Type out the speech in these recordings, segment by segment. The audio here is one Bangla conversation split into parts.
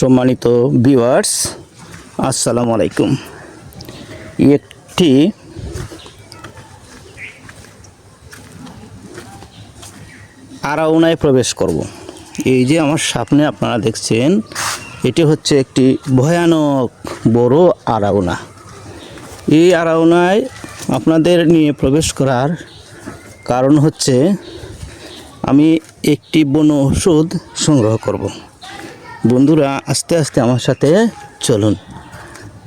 সম্মানিত ভিউয়ার্স আসসালামু আলাইকুম। একটি আরাউনায় প্রবেশ করব। এই যে আমার সামনে আপনারা দেখছেন, এটি হচ্ছে একটি ভয়ানক বড় আরাউনা। এই আরাউনায় আপনাদের নিয়ে প্রবেশ করার কারণ হচ্ছে, আমি একটি বন ওষুধ সংগ্রহ করব। বন্ধুরা, আস্তে আস্তে আমার সাথে চলুন।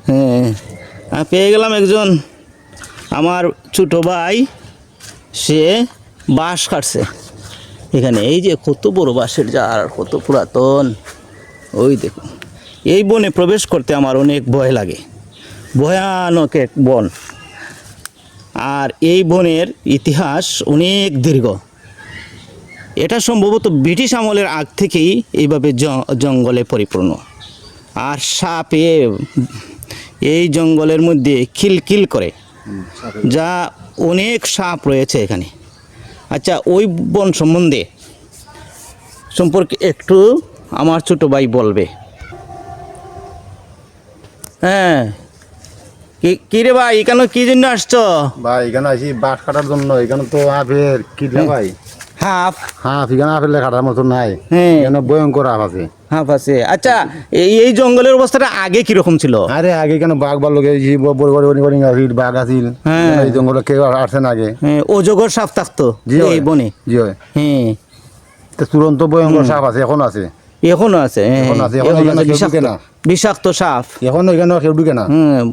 হ্যাঁ পেয়ে গেলাম একজন। আমার ছোটো ভাই, সে বাঁশ কাটছে। এখানে এই যে কত বড় বাঁশের জার, কত পুরাতন। ওই দেখুন, এই বনে প্রবেশ করতে আমার অনেক ভয় লাগে। ভয়ানক এক বন। আর এই বনের ইতিহাস অনেক দীর্ঘ। এটা সম্ভবত ব্রিটিশ আমলের আগ থেকেই এইভাবে জঙ্গলে পরিপূর্ণ। আর সাপে এই জঙ্গলের মধ্যে খিলখিল করে। যা অনেক সাপ রয়েছে এখানে। আচ্ছা ওই বন সম্বন্ধে সম্পর্কে একটু আমার ছোট ভাই বলবে। হ্যাঁ কি রে ভাই, এখানে কি জন্য আসছো? ভাই, এখানে আছি বাঁশ কাটার জন্য। এখানে তো আপের কি ভাই? হাফ। হাফ এখানে আপেল কাটার মতো নাই। হ্যাঁ। ভয়ঙ্কর হাফ আছে। হাফ আছে। আচ্ছা এই এই জঙ্গলের অবস্থাটা আগে কীরকম ছিল? আরে আগে কেন বাঘ লোকে বড় বাঘ হ্যাঁ। এই জঙ্গলে কেউ আসছে না আগে। হ্যাঁ, অজগর সাপ থাকতো এই বনে। জি হ্যাঁ। তো তুরন্ত ভয়ঙ্কর সাপ আছে এখন আছে। এখনও আছে হ্যাঁ, বিষাক্ত সাপ। এখন এখানে কেউ ঢুকে না। হুম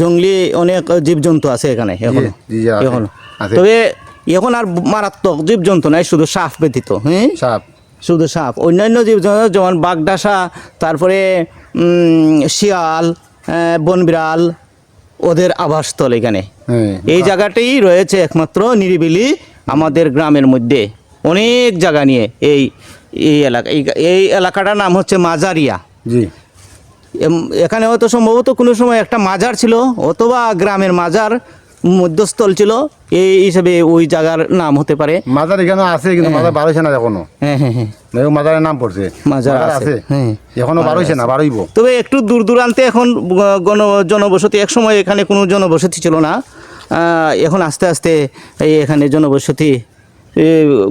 জঙ্গলি অনেক জীবজন্তু আছে এখানে এখন। তবে এখন আর মারাত্মক জীবজন্তু নাই শুধু সাপ ব্যতীত হ্যাঁ সাপ। শুধু সাপ। অন্যান্য জীবজন্তু যেমন বাগডাসা তারপরে শিয়াল আহ, বনবিড়াল ওদের আবাসস্থল এখানে। হ্যাঁ এই জায়গাটাই রয়েছে একমাত্র নিরিবিলি আমাদের গ্রামের মধ্যে। অনেক জায়গা নিয়ে এই এই এলাকা এই- এই এলাকাটার নাম হচ্ছে মাজারিয়া। জি। এখানে হয়তো সম্ভবত কোনো সময় একটা মাজার ছিল অথবা গ্রামের মাজার মধ্যস্থল ছিল এই হিসাবে ওই জায়গার নাম হতে পারে। মাজার এখানে আছে কিন্তু মাজার বার হয়েছে না এখনও। হ্যাঁ হ্যাঁ হ্যাঁ। মাজারের নাম পড়ছে। মাজার আছে, হ্যাঁ। এখনও বার হয়েছে না বার হইব তবে একটু দূর দূরান্তে এখন গণ জনবসতি একসময় এখানে কোনো জনবসতি ছিল না। এখন আস্তে আস্তে এই এখানে জনবসতি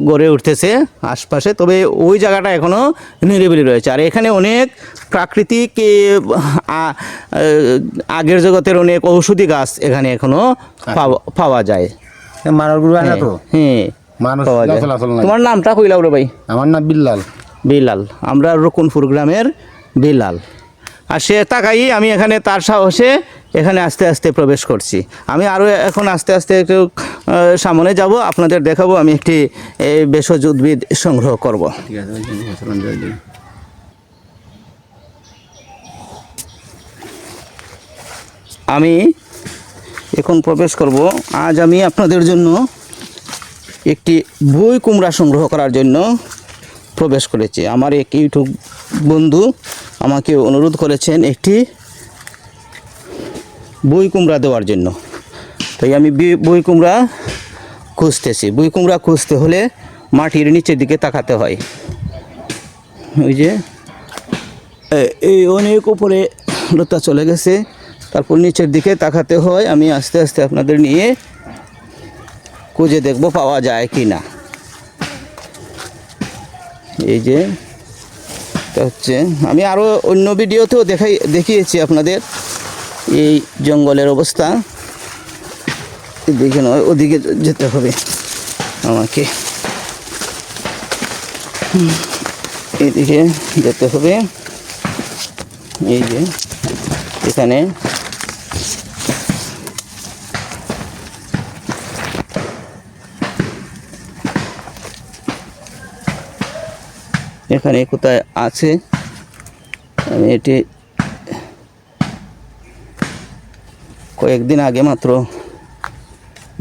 গড়ে উঠতেছে আশপাশে। তবে ওই জায়গাটা এখনও নিরিবিলি রয়েছে। আর এখানে অনেক প্রাকৃতিক আগের জগতের অনেক ঔষধি গাছ এখানে এখনও পাওয়া- পাওয়া যায়। তো? হ্যাঁ নাই। তোমার নামটা কইলাও রে ভাই। আমার নাম বিল্লাল। বিলাল আমরা রকুনপুর গ্রামের বিলাল আর সে তাকাই আমি এখানে তার সাহসে এখানে আস্তে আস্তে প্রবেশ করছি। আমি আরও এখন আস্তে আস্তে একটু সামনে যাব আপনাদের দেখাবো আমি একটি এই, ভেষজ উদ্ভিদ সংগ্রহ করব। আমি এখন প্রবেশ করব আজ আমি আপনাদের জন্য একটি বই কুমড়া সংগ্রহ করার জন্য প্রবেশ করেছি। আমার এক ইউটিউব বন্ধু আমাকে অনুরোধ করেছেন একটি বই কুমড়া দেওয়ার জন্য। তাই আমি বই কুমড়া খুঁজতেছি। বই কুমড়া খুঁজতে হলে মাটির নিচের দিকে তাকাতে হয়। ওই যে এই অনেক উপরে লতা চলে গেছে। তারপর নিচের দিকে তাকাতে হয়। আমি আস্তে আস্তে আপনাদের নিয়ে খুঁজে দেখব পাওয়া যায় কি না এই যে এটা হচ্ছে আমি আরও অন্য ভিডিওতেও দেখাই, দেখিয়েছি আপনাদের। এই জঙ্গলের অবস্থা। দেখে নয় ওদিকে যেতে হবে আমাকে। এদিকে যেতে হবে। এই যে, এখানে এখানে কোথায় আছে? আমি এটি কয়েকদিন আগে মাত্র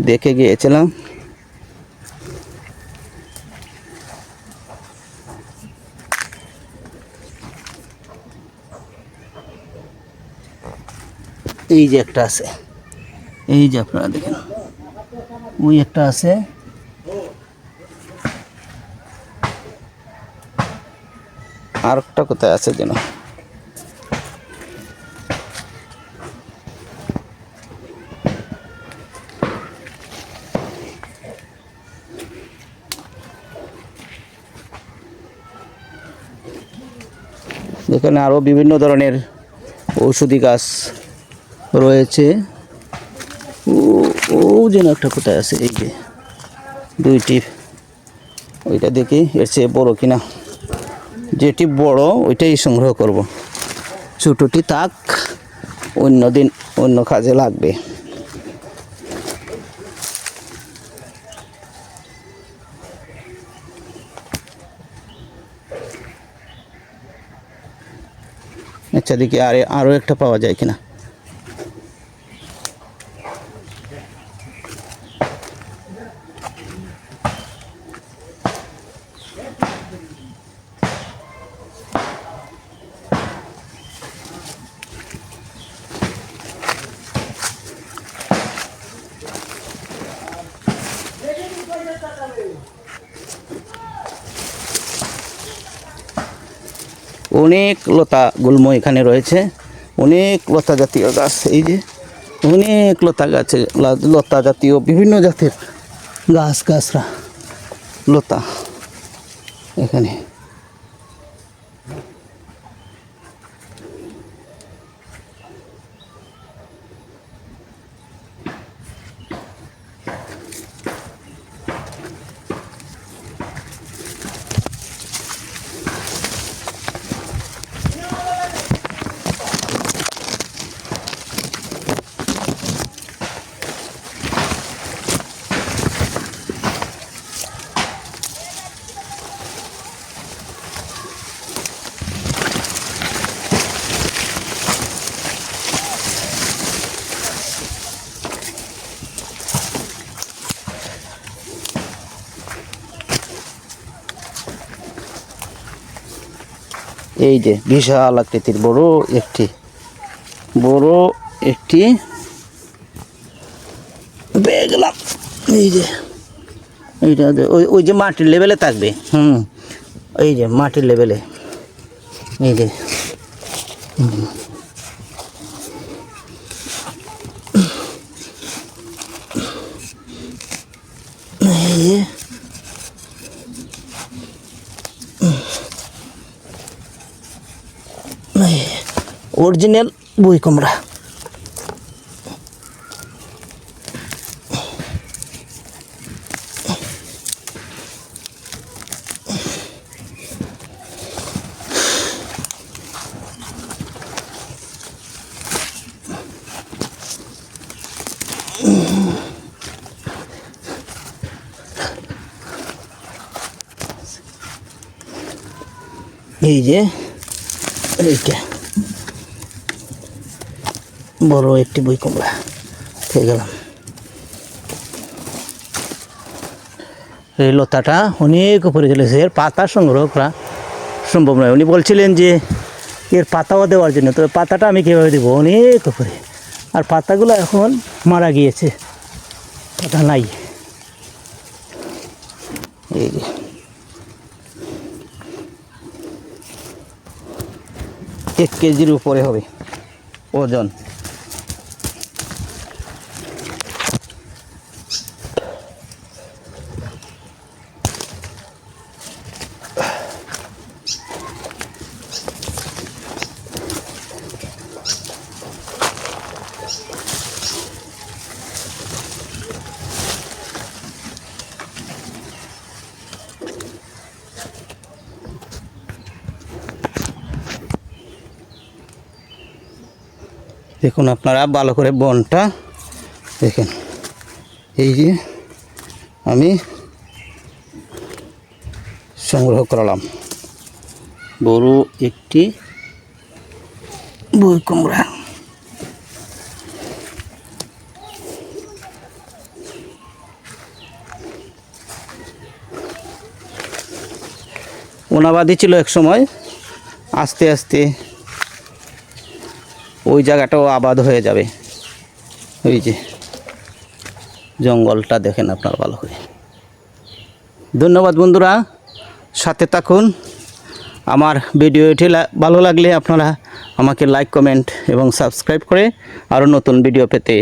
দেখে গিয়েছিলাম। এই যে একটা আছে। এই যে আপনারা দেখেন, ওই একটা আছে। আর একটা কোথায় আছে যেন? এখানে আরও বিভিন্ন ধরনের ঔষধি গাছ রয়েছে। ও ও যেন একটা কোথায় আছে, এই যে দুইটি। ওইটা দেখি, এর চেয়ে বড় কিনা। যেটি বড়, ওইটাই সংগ্রহ করব। ছোটোটি তাক অন্য দিন অন্য কাজে লাগবে। আচ্ছা দেখি আরে আরও একটা পাওয়া যায় কিনা। অনেক লতা গুল্ম এখানে রয়েছে, অনেক লতা জাতীয় গাছ, এই যে অনেক লতা গাছে লতা জাতীয় বিভিন্ন জাতের গাছ, গাছরা, লতা এখানে। এই যে বিশাল আকৃতির বড় একটি বড় একটি এই যে, এইটা ওই ওই যে মাটির লেভেলে থাকবে। হুম, এই যে মাটির লেভেলে। এই যে। এই যে অরিজিনাল বই কুমড়া এই যে এইটা বড় একটি বই কুমড়া পেয়ে গেলাম। এই লতাটা অনেক উপরে চলেছে এর পাতা সংগ্রহ করা সম্ভব নয়। উনি বলছিলেন যে, এর পাতাও দেওয়ার জন্য। তবে পাতাটা আমি কীভাবে দেবো? অনেক উপরে। আর পাতাগুলো এখন মারা গিয়েছে। পাতা নাই। এই এক কেজির উপরে হবে ওজন। দেখুন আপনারা ভালো করে বনটা দেখেন। এই যে আমি সংগ্রহ করলাম। বড় একটি বই কুমড়া। ওনাবাদী ছিল এক সময়। আস্তে আস্তে ওই জায়গাটাও আবাদ হয়ে যাবে। ওই যে, জঙ্গলটা দেখেন আপনারা ভালো করে। ধন্যবাদ বন্ধুরা, সাথে থাকুন। আমার ভিডিওটি ভালো লাগলে আপনারা আমাকে লাইক, কমেন্ট এবং সাবস্ক্রাইব করে আরও নতুন ভিডিও পেতে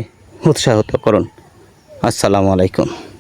উৎসাহিত করুন। আসসালামু আলাইকুম।